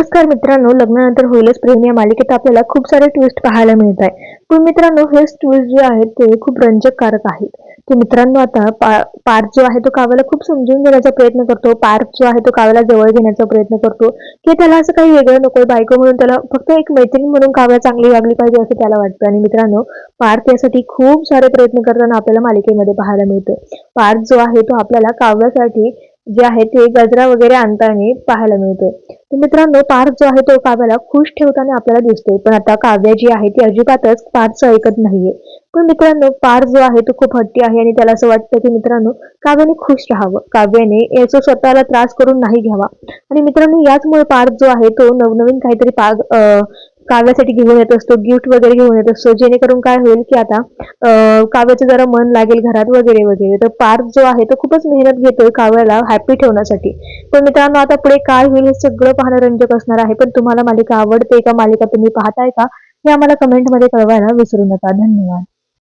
नमस्कार मित्रांनो लग्नानंतर होईलच प्रेम या मालिकेत आपल्याला खूप सारे ट्विस्ट पाहायला मिळत आहे पण मित्रांनो हे ट्विस्ट जे आहेत ते खूप रंजककारक आहेत. तर मित्रांनो आता पा- पार्थ जो आहे तो काव्याला खूप समजून घेण्याचा प्रयत्न करतो. पार्थ जो आहे तो काव्याला जवळ घेण्याचा प्रयत्न करतो. की त्याला असं काही वेगळं नको बायको म्हणून त्याला फक्त एक मैत्रीण म्हणून काव्या चांगली वागली पाहिजे असं त्याला वाटतं. आणि मित्रांनो पार्थ यासाठी खूप सारे प्रयत्न करताना आपल्याला मालिकेमध्ये पाहायला मिळतं. पार्थ जो आहे तो आपल्याला काव्यासाठी जे आहे ते गजरा वगैरे आणताना पाहायला मिळतं तर मित्रांनो पार्थ जो आहे तो काव्याला खुश ठेवताना आपल्याला दिसतोय. पण आता काव्या जी आहे ती अजिबातच पार्थचं ऐकत नाहीये. पण मित्रांनो पार्थ जो आहे तो खूप हट्टी आहे आणि त्याला असं वाटतं की मित्रांनो काव्याने खुश राहावं. काव्याने याचा स्वतःला त्रास करून नाही घ्यावा. आणि मित्रांनो याचमुळे पार्थ जो आहे तो नवनवीन काहीतरी पाग अं, काव्यासाठी घेऊन येत असतो गिफ्ट वगैरे घेऊन येत असतो. जेणेकरून काय होईल की आता काव्याचं जरा मन लागेल घरात वगैरे वगैरे. तर पार्थ जो आहे तो खूपच मेहनत घेतोय काव्याला हॅपी ठेवण्यासाठी. पण मित्रांनो आता पुढे काय होईल हे सगळं पाहणं रंजक असणार आहे. पण तुम्हाला मालिका आवडते का? मालिका तुम्ही पाहताय का? हे आम्हाला कमेंटमध्ये कळवायला विसरू नका. धन्यवाद.